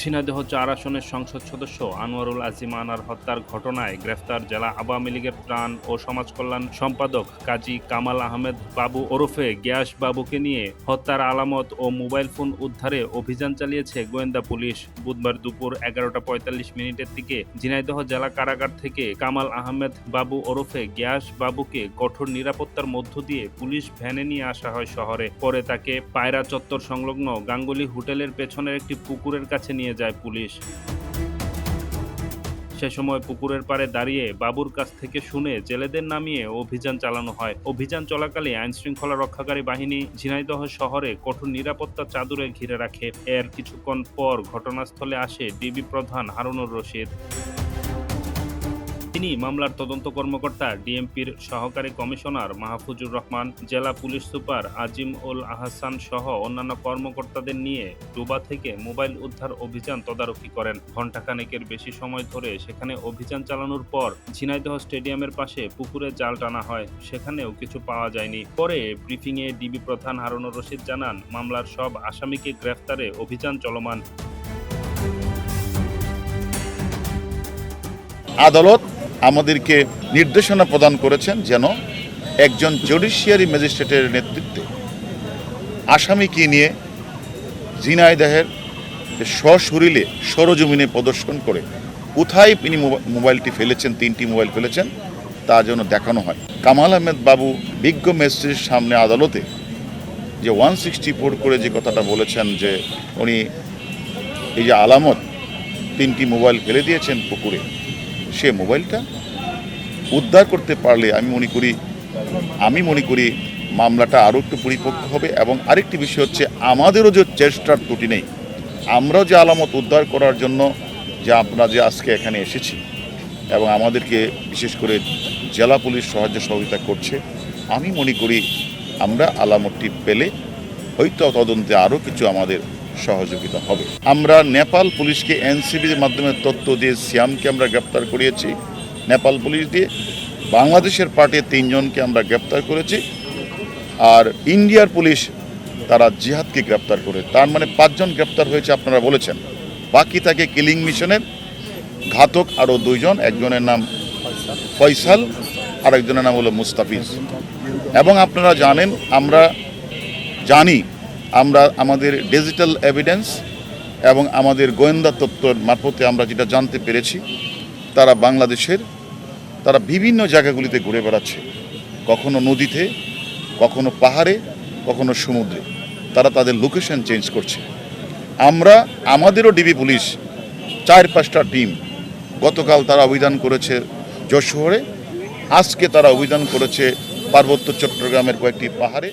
ঝিনাইদহ চার আসনের সংসদ সদস্য আনোয়ারুল আজিম আনার হত্যার ঘটনায় গ্রেফতার জেলা আওয়ামী লীগের ত্রাণ ও সমাজ কল্যাণ সম্পাদক কাজী কামাল আহমেদ বাবু ওরফে গ্যাস বাবুকে নিয়ে হত্যার আলামত ও মোবাইল ফোন উদ্ধারে অভিযান চালিয়েছে গোয়েন্দা পুলিশ। বুধবার দুপুর এগারোটা পঁয়তাল্লিশ মিনিটের দিকে ঝিনাইদহ জেলা কারাগার থেকে কামাল আহমেদ বাবু ওরফে গ্যাস বাবুকে কঠোর নিরাপত্তার মধ্য দিয়ে পুলিশ ভ্যানে নিয়ে আসা হয় শহরে। পরে তাকে পায়রা চত্বর সংলগ্ন গাঙ্গুলি হোটেলের পেছনের একটি পুকুরের কাছে নিয়ে যায় পুলিশ। সে সময় পুকুরের পাড়ে দাঁড়িয়ে বাবুর কাছ থেকে শুনে জেলেদের নামিয়ে অভিযান চালানো হয়। অভিযান চলাকালে আইন শৃঙ্খলা রক্ষাকারী বাহিনী ঝিনাইদহ শহরে কঠোর নিরাপত্তা চাদরে ঘিরে রাখে। এর কিছুক্ষণ পর ঘটনাস্থলে আসে ডিবি প্রধান হারুনুর রশিদ। তিনি মামলার তদন্ত কর্মকর্তা, ডিএমপির সহকারী কমিশনার মাহফুজুর রহমান, জেলা পুলিশ সুপার আজিম উল আহসান সহ অন্যান্য কর্মকর্তাদের নিয়ে ডুবা থেকে মোবাইল উদ্ধার অভিযান তদারকি করেন। ঘণ্টাখানেকের বেশি সময় ধরে সেখানে অভিযান চালানোর পর ঝিনাইদহ স্টেডিয়ামের পাশে পুকুরে জাল টানা হয়, সেখানেও কিছু পাওয়া যায়নি। পরে ব্রিফিংয়ে ডিবি প্রধান হারুনুর রশিদ জানান, মামলার সব আসামিকে গ্রেফতারে অভিযান চলমান। আদালত আমাদেরকে নির্দেশনা প্রদান করেছেন যেন একজন জুডিশিয়ারি ম্যাজিস্ট্রেটের নেতৃত্বে আসামিকে নিয়ে জিনাইদাহের সশরীরে সরজমিনে প্রদর্শন করে কোথায় তিনি মোবা- মোবাইলটি ফেলেছেন, তিনটি মোবাইল ফেলেছেন, তা যেন দেখানো হয়। কামাল আহমেদ বাবু বিজ্ঞ ম্যাজিস্ট্রেটের সামনে আদালতে যে ওয়ান সিক্সটি ফোর করে যে কথাটা বলেছেন যে উনি এই যে আলামত, তিনটি মোবাইল ফেলে দিয়েছেন পুকুরে সে মোবাইলটা উদ্ধার করতে পারলে আমি মনে করি, আমি মনে করি মামলাটা আরও একটু পরিপক্ক হবে এবং আরেকটি বিষয় হচ্ছে আমাদেরও যে চেষ্টার ত্রুটি নেই, আমরাও যে আলামত উদ্ধার করার জন্য যে আমরা যে আজকে এখানে এসেছি এবং আমাদেরকে বিশেষ করে জেলা পুলিশ সাহায্য সহযোগিতা করছে, আমি মনে করি আমরা আলামতটি পেলে হয়তো তদন্তে আরও কিছু আমাদের সহযোগিতা হবে। আমরা নেপাল পুলিশকে এনসিবির মাধ্যমে তথ্য দিয়ে সিয়ামকে আমরা গ্রেপ্তার করিয়েছি। নেপাল পুলিশ দিয়ে বাংলাদেশের পার্টির তিনজনকে আমরা গ্রেপ্তার করেছি। আর ইন্ডিয়ার পুলিশ তারা জিহাদকে গ্রেপ্তার করে। তার মানে পাঁচজন গ্রেপ্তার হয়েছে আপনারা বলেছেন। বাকি থাকে কিলিং মিশনের ঘাতক আরও দুইজন, একজনের নাম ফয়সাল আর একজনের নাম হলো মুস্তাফিজ। এবং আপনারা জানেন, আমরা জানি আমরা আমাদের ডিজিটাল এভিডেন্স এবং আমাদের গোয়েন্দা তত্ত্বর মারফতে আমরা যেটা জানতে পেরেছি, তারা বাংলাদেশের, তারা বিভিন্ন জায়গাগুলিতে ঘুরে বেড়াচ্ছে। কখনো নদীতে, কখনো পাহাড়ে, কখনো সমুদ্রে। তারা তাদের লোকেশন চেঞ্জ করছে। আমরা, আমাদেরও ডিবি পুলিশ চার পাঁচটা টিম গতকাল তারা অভিযান করেছে যশোহরে আজকে তারা অভিযান করেছে পার্বত্য চট্টগ্রামের কয়েকটি পাহাড়ে।